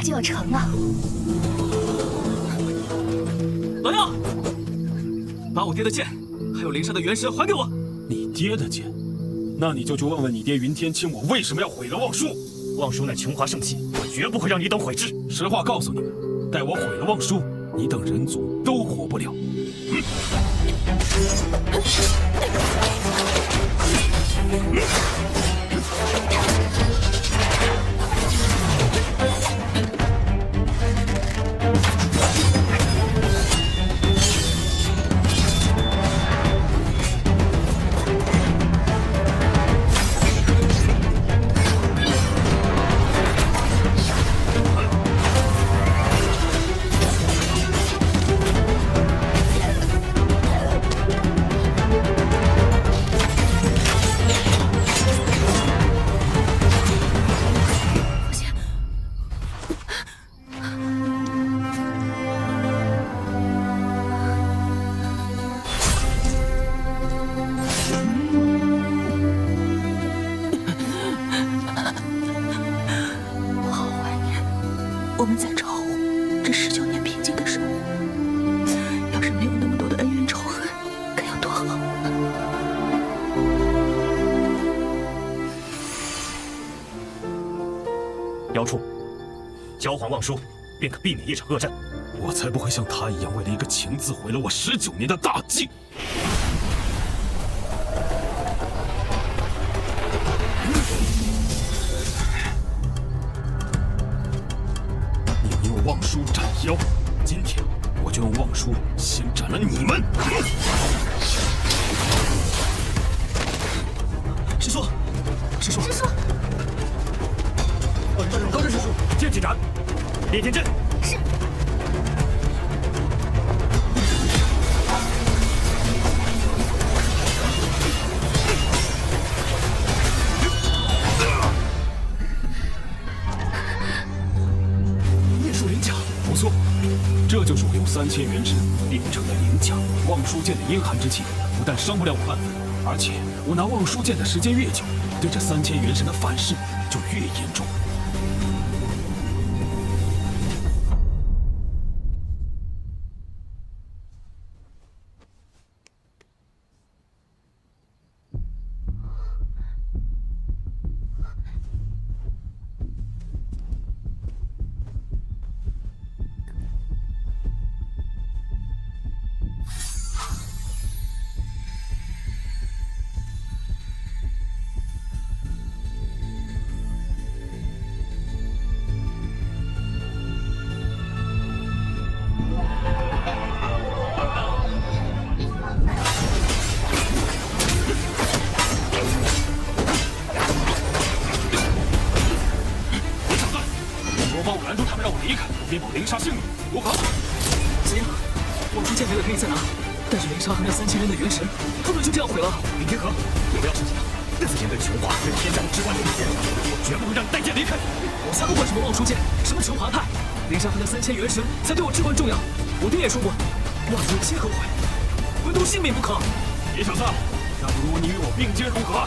大就要成了。老幺，把我爹的剑，还有灵山的元神还给我。你爹的剑？那你就去问问你爹云天青，我为什么要毁了望舒？望舒乃琼华圣器，我绝不会让你等毁之。实话告诉你们，待我毁了望舒，你等人族都活不了。我们在超乎这十九年平静的生活。要是没有那么多的恩怨仇恨，该有多好！姚处，交还望书，便可避免一场恶战。我才不会像他一样，为了一个情字毁了我十九年的大计。我就用望舒先斩了你们！师叔，师叔，师叔，高震师叔，剑气斩，烈天阵。三千元神炼成的灵甲。望舒剑的阴寒之气不但伤不了我半分，而且我拿望舒剑的时间越久，对这三千元神的反噬就越严重。离开，我便保灵莎性命，如何？行，望舒剑没了可以再拿，但是灵莎和那三千人的元神，不能就这样毁了。林天河，你不要生气，此剑对琼华对天下的至关重要，我绝不会让你带剑离开。我才不管什么望舒剑，什么琼华派，灵莎和那三千元神才对我至关重要。我爹也说过，万无皆可毁，唯独性命不可。野小子，那不如你与我并肩如何？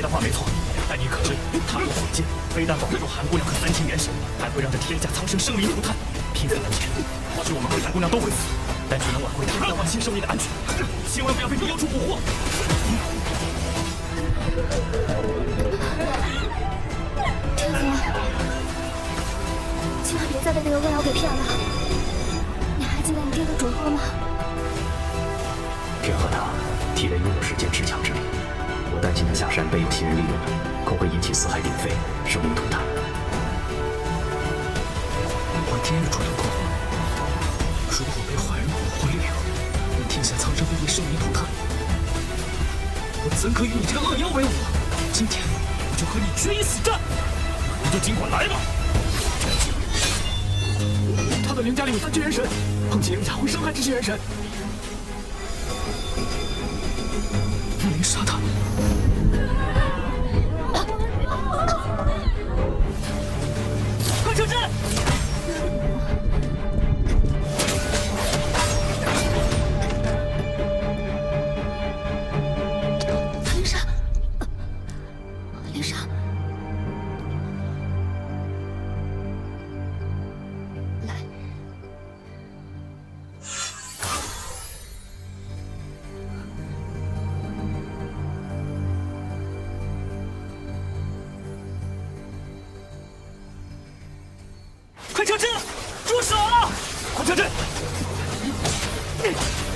的话没错，但你可知，他用火剑非但保不住韩姑娘和三千元神，还会让这天下苍生生灵涂炭。拼死拦截，或许我们和韩姑娘都会死，但却能挽回天下万姓生灵的安全。千万不要被这妖畜蛊惑。天河，千万别再被那个恶妖给骗了。你还记得你爹的嘱托吗？天河他体内拥有世间至强之力，担心他下山被有心人利用，恐会引起四海鼎沸，生灵涂炭。我爹也嘱托过我，如果被坏人蛊惑利用，让天下苍生会被生灵涂炭，我怎可与你这个恶妖为伍？今天我就和你决一死战！你就尽管来吧。他的灵甲里有三具元神，碰击灵甲会伤害这些元神。灵刹他。快撤阵灵刹灵刹快撤！阵！住手！快撤！阵！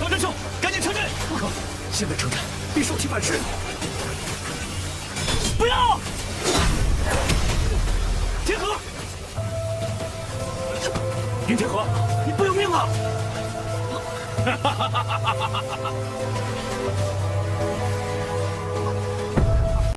张真兄，赶紧撤！阵！不可，现在撤！阵必受其反噬。不要！天河，云天河，你不要命了！